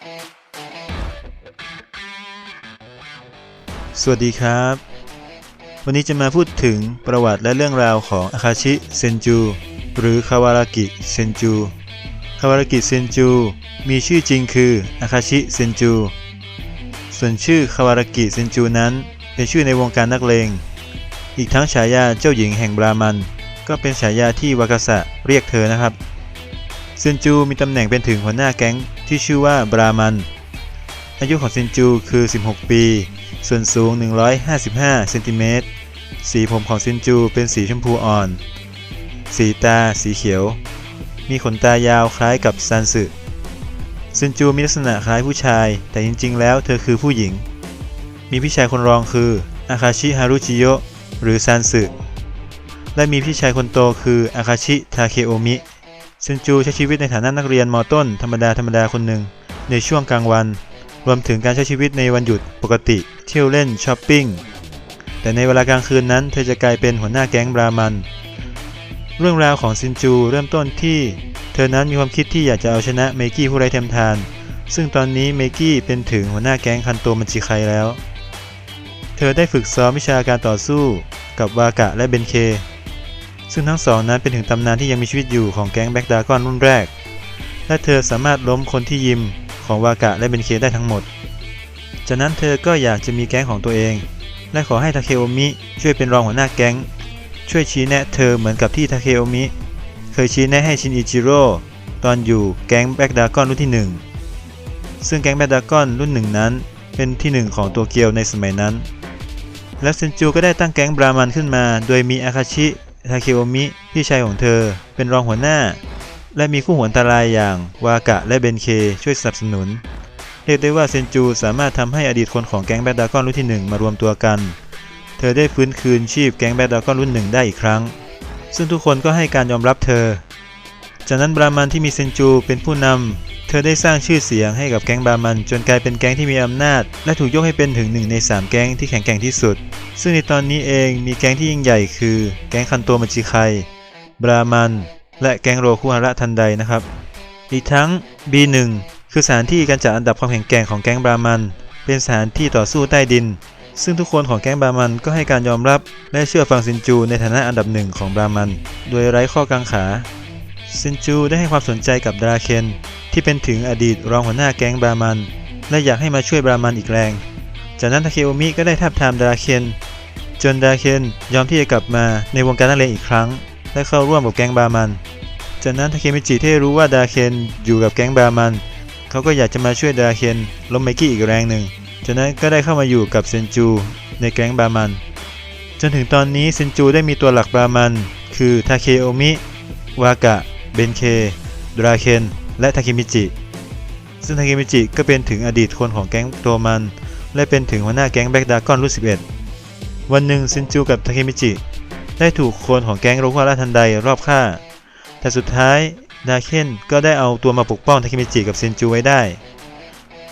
สวัสดีครับ วันนี้จะมาพูดถึงประวัติและเรื่องราวของอาคาชิเซนจู หรือคาวารากิเซนจู คาวารากิเซนจู มีชื่อจริงคืออาคาชิเซนจู ส่วนชื่อคาวารากิเซนจูนั้นเป็นชื่อในวงการนักเลง อีกทั้งฉายาเจ้าหญิงแห่งบรามัน ก็เป็นฉายาที่วากาสะเรียกเธอนะครับเซนจูมีตำแหน่งเป็นถึงหัวหน้าแก๊ง ที่ชื่อว่าบรามัน อายุของเซนจูคือ 16 ปี ส่วนสูง 155 เซนติเมตร สีผมของเซนจูเป็นสีชมพูอ่อน สีตาสีเขียว มีขนตายาวคล้ายกับซันสึเซนจูมีลักษณะคล้ายผู้ชาย แต่จริงๆ แล้วเธอคือผู้หญิง มีพี่ชายคนรองคืออาคาชิฮารุจิโยหรือซันสึและมีพี่ชายคนโตคืออาคาชิทาเคโอมิ เซนจูใช้ชีวิตในฐานะนักเรียนมต้นธรรมดาธรรมดาคนหนึ่งในช่วงกลางวัน รวมถึงการใช้ชีวิตในวันหยุดปกติ เที่ยวเล่นช้อปปิ้ง แต่ในเวลากลางคืนนั้น เธอจะกลายเป็นหัวหน้าแก๊งบรามัน เรื่องราวของซินจูเริ่มต้นที่ เธอนั้นมีความคิดที่อยากจะเอาชนะเมกี้ผู้ไร้เทียมทาน ซึ่งตอนนี้เมกี้เป็นถึงหัวหน้าแก๊งคันโตมันจิไคแล้ว เธอได้ฝึกซ้อมวิชาการต่อสู้กับวากะและเบนเค ซึ่งทั้งสองนั้นเป็นถึงตำนานที่ยังมีชีวิตอยู่ของแก๊งแบ็กดากอนรุ่นแรก และเธอสามารถล้มคนที่ยิมของวากะและเบนเคได้ทั้งหมด จากนั้นเธอก็อยากจะมีแก๊งของตัวเอง และขอให้ทาเคโอมิช่วยเป็นรองหัวหน้าแก๊ง ช่วยชี้แนะเธอเหมือนกับที่ทาเคโอมิเคยชี้แนะให้ชินอิจิโร่ตอนอยู่แก๊งแบ็กดากอนรุ่นที่ 1 ซึ่งแก๊งแบ็กดากอนรุ่นหนึ่งนั้นเป็นที่หนึ่งของตัวเกียวในสมัยนั้น แล้วเซนจูก็ได้ตั้งแก๊งบรามันขึ้นมา โดยมีอาคาชิ ทาเคโอมิ พี่ชายของเธอ เป็นรองหัวหน้า และมีคู่หัวอันตรายอย่างวากะและเบนเคช่วยสนับสนุน เรียกได้ว่าเซนจูสามารถทำให้อดีตคนของแก๊งแบดดากอนรุ่นที่ 1 มารวมตัวกัน เธอได้ฟื้นคืนชีพแก๊งแบดดากอนรุ่นหนึ่งได้อีกครั้ง ซึ่งทุกคนก็ให้การยอมรับเธอ จากนั้นบรามันที่มีเซนจูเป็นผู้นำ เธอได้สร้างชื่อเสียงให้กับแก๊งบามัน จนกลายเป็นแก๊งที่มีอำนาจ และถูกยกให้เป็นถึงหนึ่งในสามแก๊งที่แข็งแกร่งที่สุด ซึ่งในตอนนี้เองมีแก๊งที่ยิ่งใหญ่คือ แก๊งคันโตมาจิไคบรามัน และแก๊งโรคุฮาระทันใดนะครับ อีกทั้ง B1 คือสถานที่การจัดอันดับความแข็งแกร่งของแก๊งบรามัน เป็นสถานที่ต่อสู้ใต้ดิน ซึ่งทุกคนของแก๊งบรามันก็ให้การยอมรับและเชื่อฟังซินจูในฐานะอันดับหนึ่งของบรามัน โดยไร้ข้อกังขาซินจูได้ให้ความสนใจกับดราเคน ที่เป็นถึงอดีตรองหัวหน้าแก๊งบรามัน และอยากให้มาช่วยบรามันอีกแรง จากนั้นทาเคโอมิก็ได้ทับทามดาเคนจนดาเคนยอมที่จะกลับมาในวงการนักเลงอีกครั้ง และเข้าร่วมกับแก๊งบรามัน จากนั้นทาเคมิจิที่รู้ว่าดาเคนอยู่กับแก๊งบรามัน เขาก็อยากจะมาช่วยดาเคนล้มไมกี้อีกแรงหนึ่ง จากนั้นก็ได้เข้ามาอยู่กับเซนจูในแก๊งบรามัน จนถึงตอนนี้เซนจูได้มีตัวหลักบรามัน คือทาเคโอมิ วากะ เบนเค ดราเคน และทาเคมิจิ ซึ่งทาเคมิจิก็เป็นถึงอดีตคนของแก๊งตัวมัน และเป็นถึงหัวหน้าแก๊งแบ็กดากอนรุ่น11 วันหนึ่งเซนจูกับทาเคมิจิ ได้ถูกคนของแก๊งโรคุฮาระทันใดรอบฆ่า แต่สุดท้ายดาเคนก็ได้เอาตัวมาปกป้องทาเคมิจิกับเซนจูไว้ได้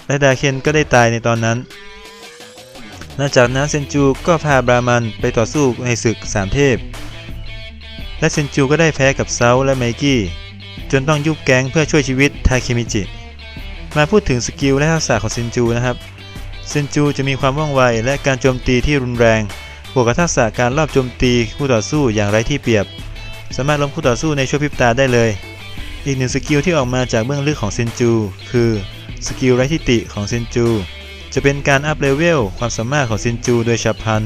และดาเคนก็ได้ตายในตอนนั้นหลังจากนั้นเซนจูก็พาบรามันไปต่อสู้ในศึกสามเทพ และเซนจูก็ได้แพ้กับเซาและไมกี้ จนต้องยุบแก๊งเพื่อช่วยชีวิตทาเคมิจิ มาพูดถึงสกิลและทักษะของเซนจูนะครับเซนจูจะมีความว่องไวและการโจมตีที่รุนแรง บวกกับทักษะการรอบโจมตีคู่ต่อสู้อย่างไร้ที่เปรียบ สามารถล้มคู่ต่อสู้ในชั่วพริบตาได้เลย อีกหนึ่งสกิลที่ออกมาจากเบื้องลึกของเซนจู คือสกิลไร้ทิติของเซนจู จะเป็นการอัพเลเวลความสามารถของเซนจูโดยฉับพลัน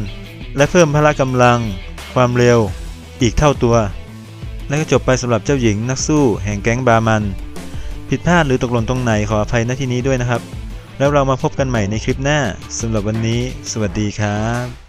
และเพิ่มพละกำลัง ความเร็ว อีกเท่าตัว และก็จบไปสำหรับเจ้าหญิงนักสู้แห่งแก๊งบามัน ผิดพลาดหรือตกหล่นตรงไหนขออภัยณที่นี้ด้วยนะครับ แล้วเรามาพบกันใหม่ในคลิปหน้าสำหรับวันนี้ สวัสดีครับ